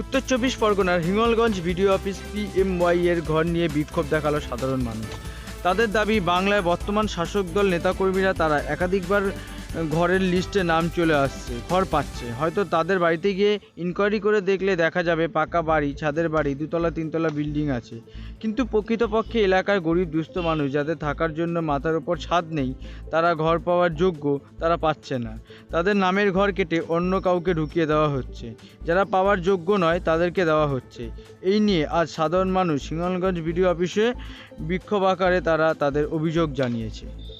উত্তর চব্বিশ পরগনার হিঙ্গলগঞ্জ ভিডিও অফিস পিএমওয়াই এর ঘর নিয়ে বিক্ষোভ দেখাল সাধারণ মানুষ। তাদের দাবি, বাংলায় বর্তমান শাসক দল নেতাকর্মীরা তারা একাধিকবার ঘরের লিস্টে নাম চলে আসছে ঘর পাচ্ছে। হয়তো তাদের বাড়িতে গিয়ে ইনকোয়ারি করে দেখলে দেখা যাবে, পাকা বাড়ি, ছাদের বাড়ি, দুতলা, তিনতলা বিল্ডিং আছে। কিন্তু প্রকৃতপক্ষে এলাকার গরিব, দুস্থ মানুষ যাদের থাকার জন্য মাথার ওপর ছাদ নেই, তারা ঘর পাওয়ার যোগ্য তারা পাচ্ছে না। তাদের নামের ঘর কেটে অন্য কাউকে ঢুকিয়ে দেওয়া হচ্ছে। যারা পাওয়ার যোগ্য নয়, তাদেরকে দেওয়া হচ্ছে। এই নিয়ে আজ সাধারণ মানুষ সিঙ্গলগঞ্জ বিডিও অফিসে বিক্ষোভ আকারে তারা তাদের অভিযোগ জানিয়েছে।